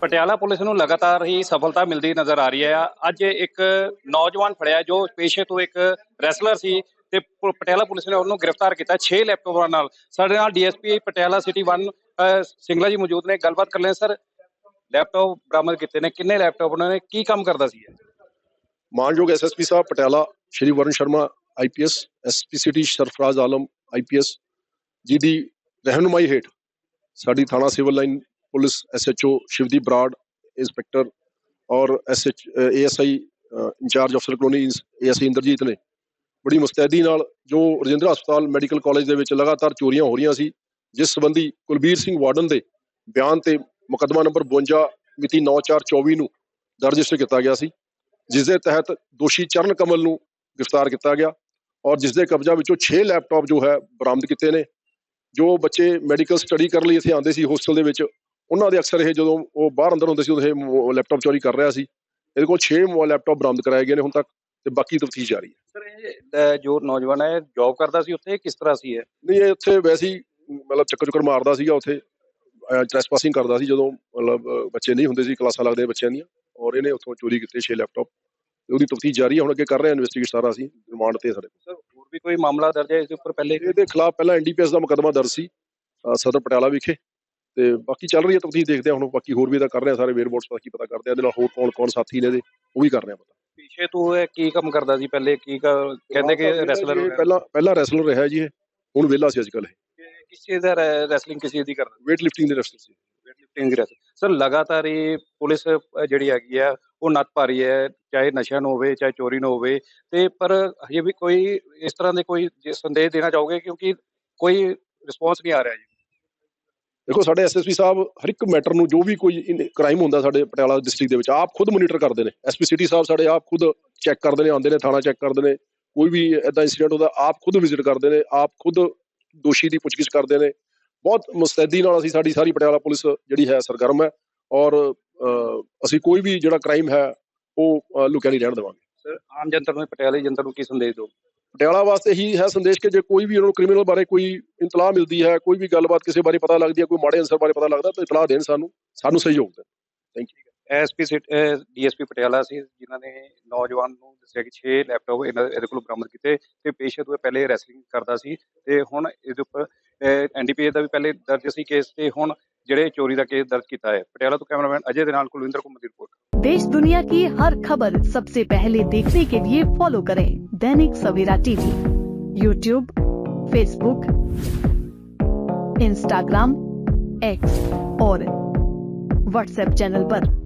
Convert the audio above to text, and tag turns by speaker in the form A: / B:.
A: Patiala police ਨੂੰ ਲਗਾਤਾਰ ਹੀ ਸਫਲਤਾ ਮਿਲਦੀ ਨਜ਼ਰ ਆ ਰਹੀ ਹੈ। ਅੱਜ ਇੱਕ ਨੌਜਵਾਨ ਫੜਿਆ ਜੋ ਪੇਸ਼ੇ ਤੋਂ ਇੱਕ ਰੈਸਲਰ ਸੀ ਤੇ ਪ- ਪਟਿਆਲਾ ਪੁਲਿਸ ਨੇ ਉਹਨੂੰ ਗ੍ਰਿਫਤਾਰ ਕੀਤਾ 6 ਲੈਪਟਾਪਾਂ ਨਾਲ। ਸਾਡੇ ਨਾਲ ਡੀਐਸਪੀ ਪਟਿਆਲਾ ਸਿਟੀ 1 ਸਿੰਗਲਾ ਜੀ ਮੌਜੂਦ ਨੇ। ਗੱਲਬਾਤ ਕਰ ਲੈਣ ਸਰ। ਲੈਪਟਾਪ ਬਰਾਮਦ ਕੀਤੇ ਨੇ। ਕਿੰਨੇ ਲੈਪਟਾਪ ਉਹਨਾਂ ਨੇ? ਕੀ ਕੰਮ ਕਰਦਾ ਸੀ ਇਹ?
B: ਮਾਨਯੋਗ SSP Sahib, Patiala Shri Varun Sharma IPS SP city Sarfaraz Alam IPS ji ਦੀ ਰਹਿਨੁਮਾਈ ਹੇਠ ਸਾਡੀ ਥਾਣਾ civil line police SHO Shivdeep Brar, inspector ਔਰ ਐਸਐਚ ਏਐਸਆਈ ਇੰਚਾਰਜ ਅਫਸਰ ਕਲੋਨੀ ਏ ਏਐਸਆਈ ਇੰਦਰਜੀਤ ਨੇ। ਬੜੀ ਮੁਸਤੈਦੀ ਨਾਲ ਜੋ ਰਜਿੰਦਰਾ ਹਸਪਤਾਲ ਮੈਡੀਕਲ ਕਾਲਜ ਦੇ ਵਿੱਚ ਲਗਾਤਾਰ ਚੋਰੀਆਂ ਹੋ ਰਹੀਆਂ ਸੀ, ਜਿਸ ਸੰਬੰਧੀ ਕੁਲਬੀਰ ਸਿੰਘ ਵਾਰਡਨ ਦੇ ਬਿਆਨ ਤੇ ਮੁਕੱਦਮਾ ਨੰਬਰ 52 ਮਿਤੀ 9424 ਨੂੰ ਦਰਜ ਰਜਿਸਟਰ ਕੀਤਾ ਗਿਆ ਸੀ, ਜਿਸ ਦੇ ਤਹਿਤ ਦੋਸ਼ੀ ਚਰਨ ਕਮਲ ਨੂੰ ਗ੍ਰਿਫਤਾਰ ਕੀਤਾ ਗਿਆ ਔਰ ਜਿਸ ਦੇ ਕਬਜ਼ਾ ਵਿੱਚੋਂ 6 ਲੈਪਟਾਪ ਜੋ ਹੈ ਬਰਾਮਦ ਕੀਤੇ ਨੇ। ਜੋ ਬੱਚੇ ਮੈਡੀਕਲ ਸਟੱਡੀ ਕਰਨ ਲਈ ਇੱਥੇ ਆਉਂਦੇ ਸੀ, ਹੋਸਟਲ ਦੇ ਵਿੱਚ ਉਹਨਾਂ ਦੇ ਅਕਸਰ ਇਹ ਜਦੋਂ ਉਹ ਬਾਹਰ ਅੰਦਰ ਹੁੰਦੇ ਸੀ ਉਦੋਂ ਇਹ ਲੈਪਟਾਪ ਚੋਰੀ ਕਰ ਰਿਹਾ ਸੀ। ਇਹਦੇ ਕੋਲ 6 ਲੈਪਟਾਪ ਬਰਾਮਦ ਕਰਾਏ ਗਏ ਨੇ ਹੁਣ ਤੱਕ ਤੇ ਬਾਕੀ ਤਫਤੀਸ਼ ਜਾਰੀ ਹੈ।
A: ਸਰ ਇਹ ਜੋ ਨੌਜਵਾਨ ਹੈ ਜੌਬ ਕਰਦਾ ਸੀ ਉੱਥੇ ਕਿਸ ਤਰ੍ਹਾਂ ਸੀ ਇਹ?
B: ਨਹੀਂ ਇਹ ਉੱਥੇ ਵੈਸੇ ਹੀ ਮਤਲਬ ਚੱਕਰ ਚੁੱਕਰ ਮਾਰਦਾ ਸੀਗਾ ਉੱਥੇ ਟ੍ਰੈਸਪਾਸਿੰਗ ਕਰਦਾ ਸੀ ਜਦੋਂ ਮਤਲਬ ਬੱਚੇ ਨਹੀਂ ਹੁੰਦੇ ਸੀ ਕਲਾਸਾਂ ਲੱਗਦੇ ਬੱਚਿਆਂ ਦੀਆਂ। ਔਰ ਇਹਨੇ ਉੱਥੋਂ ਚੋਰੀ ਕੀਤੇ 6 ਲੈਪਟਾਪ ਤੇ ਉਹਦੀ ਤਫਤੀਸ਼ ਜਾਰੀ ਹੈ ਹੁਣ ਅੱਗੇ ਕਰ ਰਹੇ ਹਾਂ ਇਨਵੈਸਟੀਗੇਟ ਸਾਰਾ ਅਸੀਂ ਰਿਮਾਂਡ ਤੇ ਸਾਡੇ
A: ਸਰ ਹੋਰ ਵੀ ਕੋਈ ਮਾਮਲਾ ਦਰਜ ਹੈ ਇਸ ਦੇ ਉੱਪਰ ਪਹਿਲੇ?
B: ਇਹਦੇ ਖਿਲਾਫ ਪਹਿਲਾਂ ਐਨਡੀਪੀਐਸ ਦਾ ਮੁਕੱਦਮਾ ਦਰਜ ਸੀ ਸਦਰ ਪਟਿਆਲਾ ਵਿਖੇ। ਤੇ ਬਾਕੀ ਚੱਲ ਰਹੀ ਹੈ ਤਫਤੀਸ਼ ਦੇਖਦੇ ਹਾਂ ਹੁਣ ਬਾਕੀ ਹੋਰ ਵੀ ਇਹਦਾ ਕਰ ਰਹੇ ਆ ਸਾਰੇ ਵੇਅਰਬੋਰਡਸ ਦਾ ਕੀ ਪਤਾ ਕਰਦੇ ਆ ਇਹਦੇ ਨਾਲ ਹੋਰ ਕੌਣ ਕੌਣ ਸਾਥੀ ਨੇ ਇਹਦੇ ਉਹ ਵੀ ਕਰ ਰਹੇ ਆ ਪਤਾ।
A: ਪਿੱਛੇ ਤੋਂ ਇਹ ਕੀ ਕੰਮ ਕਰਦਾ ਸੀ ਪਹਿਲੇ ਕੀ ਕਹਿੰਦੇ ਕਿ ਰੈਸਲਰ
B: ਇਹ ਪਹਿਲਾਂ ਪਹਿਲਾਂ ਰੈਸਲਰ ਰਿਹਾ ਜੀ ਇਹ ਹੁਣ ਵਿਹਲਾ ਸੀ ਅੱਜਕੱਲ ਇਹ।
A: ਕਿਸ ਦਾ ਰੈਸਲਿੰਗ ਕਿਸ ਦੀ ਕਰਦਾ?
B: weight lifting ਦੇ ਰੈਸਲਰ ਸੀ।
A: ਦੀ ਰੈਸਲ ਸਰ ਲਗਾਤਾਰ ਹੀ ਪੁਲਿਸ ਜਿਹੜੀ ਹੈਗੀ ਆ ਉਹ ਨੱਥ ਪਾ ਰਹੀ ਹੈ ਚਾਹੇ ਨਸ਼ਾ ਨੂੰ ਹੋਵੇ ਚਾਹੇ ਚੋਰੀ ਨੂੰ ਹੋਵੇ ਤੇ ਪਰ ਹਜੇ ਵੀ ਕੋਈ ਇਸ ਤਰ੍ਹਾਂ ਦੇ ਕੋਈ ਸੰਦੇਸ਼ ਦੇਣਾ ਚਾਹੋਗੇ? ਕਿਉਂਕਿ ਕੋਈ ਰਿਸਪੌਂਸ ਨਹੀਂ ਆ ਰਿਹਾ ਜੀ।
B: ਦੇਖੋ, ਸਾਡੇ ਐਸਐਸਪੀ ਸਾਹਿਬ ਹਰ ਇੱਕ ਮੈਟਰ ਨੂੰ ਜੋ ਵੀ ਕੋਈ ਕ੍ਰਾਈਮ ਹੁੰਦਾ ਸਾਡੇ ਪਟਿਆਲਾ ਡਿਸਟ੍ਰਿਕਟ ਦੇ ਵਿੱਚ, ਆਪ ਖੁਦ ਮੋਨੀਟਰ ਕਰਦੇ ਨੇ। ਐਸਪੀ ਸਿਟੀ ਸਾਹਿਬ ਸਾਡੇ ਆਪ ਖੁਦ ਚੈੱਕ ਕਰਦੇ ਨੇ, ਆਉਂਦੇ ਨੇ, ਥਾਣਾ ਚੈੱਕ ਕਰਦੇ ਨੇ। ਕੋਈ ਵੀ ਐਦਾਂ ਇੰਸੀਡੈਂਟ ਹੁੰਦਾ, ਆਪ ਖੁਦ ਵਿਜ਼ਿਟ ਕਰਦੇ ਨੇ, ਆਪ ਖੁਦ ਦੋਸ਼ੀ ਦੀ ਪੁੱਛਗਿੱਛ ਕਰਦੇ ਨੇ। ਬਹੁਤ ਮੁਸਤੈਦੀ ਨਾਲ ਅਸੀਂ ਸਾਡੀ ਸਾਰੀ ਪਟਿਆਲਾ ਪੁਲਿਸ ਜਿਹੜੀ ਹੈ ਸਰਗਰਮ ਹੈ ਔਰ ਅਸੀਂ ਕੋਈ ਵੀ ਜਿਹੜਾ ਕ੍ਰਾਈਮ ਹੈ, ਉਹ ਲੁਕਿਆ ਨਹੀਂ ਰਹਿਣ ਦੇਵਾਂਗੇ।
A: ਸਰ ਆਮ ਜਨਤਾ ਨੂੰ, ਪਟਿਆਲੇ ਜਨਤਾ ਨੂੰ ਕੀ ਸੰਦੇਸ਼ ਦਿਓ
B: ਪਟਿਆਲਾ ਵਾਸਤੇ ਹੀ ਹੈ ਸੰਦੇਸ਼ ਕਿ ਜੇ ਕੋਈ ਵੀ ਉਹਨਾਂ ਨੂੰ ਕ੍ਰਿਮੀਨਲ ਬਾਰੇ ਕੋਈ ਇਤਲਾਹ ਮਿਲਦੀ ਹੈ, ਕੋਈ ਵੀ ਗੱਲਬਾਤ ਕਿਸੇ ਬਾਰੇ ਪਤਾ ਲੱਗਦੀ ਹੈ, ਕੋਈ ਮਾੜੇ ਅਨਸਰ ਬਾਰੇ ਪਤਾ ਲੱਗਦਾ, ਤਾਂ ਇਤਲਾਹ ਦੇਣ ਸਾਨੂੰ ਸਾਨੂੰ ਸਹਿਯੋਗ ਦੇਣ। Thank you
A: SP DSP Patiala ਸੀ, ਜਿਨ੍ਹਾਂ ਨੇ ਨੌਜਵਾਨ ਨੂੰ ਦੱਸਿਆ ਕਿ 6 ਲੈਪਟਾਪ ਇਹਨਾਂ ਇਹਦੇ ਕੋਲ ਬਰਾਮਦ ਕੀਤੇ ਤੇ ਪੇਸ਼ੇ ਤੋਂ ਪਹਿਲੇ ਰੈਸਲਿੰਗ ਕਰਦਾ ਸੀ ਤੇ ਹੁਣ ਇਹਦੇ ਉੱਪਰ ਐਨਡੀਪੀਏ ਦਾ ਵੀ ਪਹਿਲੇ ਦਰਜ ਸੀ ਕੇਸ ਤੇ ਹੁਣ ਜਿਹੜੇ ਚੋਰੀ ਦਾ ਕੇਸ ਦਰਜ ਕੀਤਾ ਹੈ। ਪਟਿਆਲਾ ਤੋਂ ਕੈਮਰਾਮੈਨ ਅਜੇ ਦੇ ਨਾਲ ਕੁਲਵਿੰਦਰ ਕੁਮਾਰ ਦੀ ਰਿਪੋਰਟ
C: देश दुनिया की हर खबर सबसे पहले देखने के लिए फॉलो करें Dainik Savera TV YouTube Facebook Instagram X और व्हाट्सएप चैनल पर।